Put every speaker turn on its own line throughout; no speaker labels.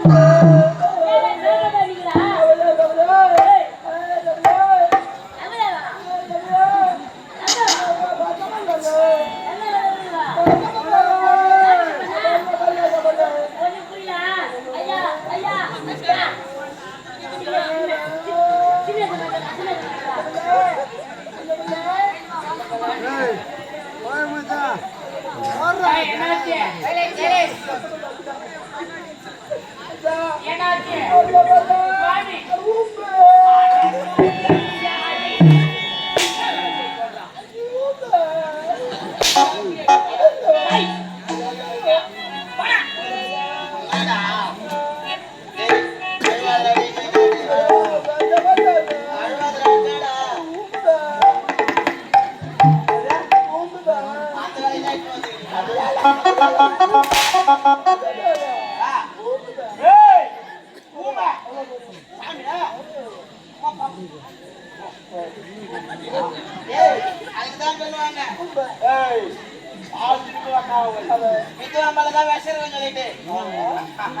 அதுக்குதான் சொல்லுவாங்க மிதுவா மேலதான் விஷம் சொல்லிட்டு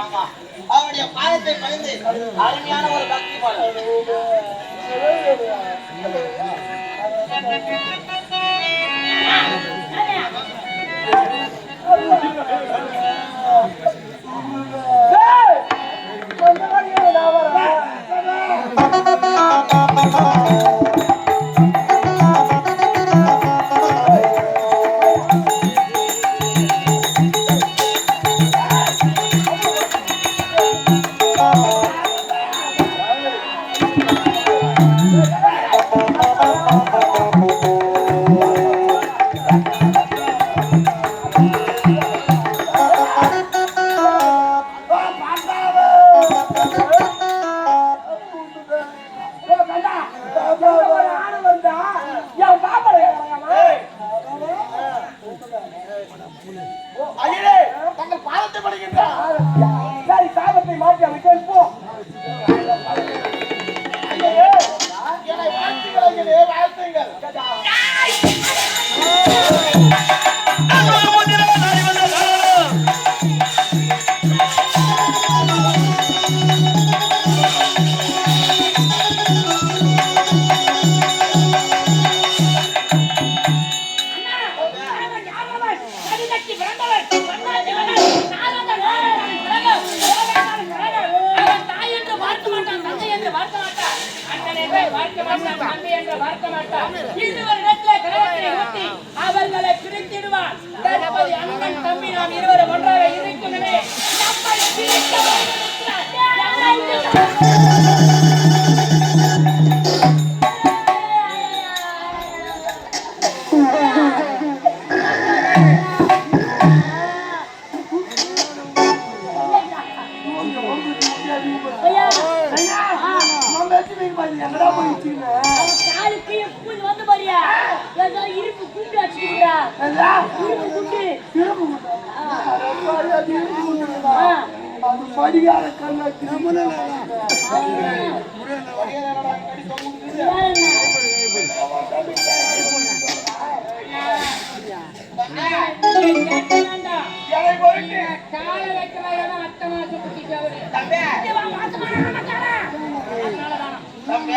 ஆமா. அவனுடைய பாதத்தை பணிந்து அருமையான ஒரு பக்தி பாடல்.
தங்கள்
சரி சாபத்தை மாற்றி அமைச்சர் போ
ஐயரே என்னை வாழ்த்துங்கள் ஐயரே வாழ்த்துங்கள்
அவர்களை பிரித்திடுவார். தளபதி அண்ணன் தம்பி நாம் இருவரும் ஒன்றாக இருக்கிறே நம்மை பிரிக்கவும் காலுக்கு பூஜை வந்து பாரியா? ஏதோ இருப்பு குண்டு வச்சுக்கிட்டா இருப்பு குண்டு.
அது படிகார
என்னை பொறுத்து
காலை வைக்கலாம் அத்தை மாசம் குட்டிக்கு அவரு
தம்பி.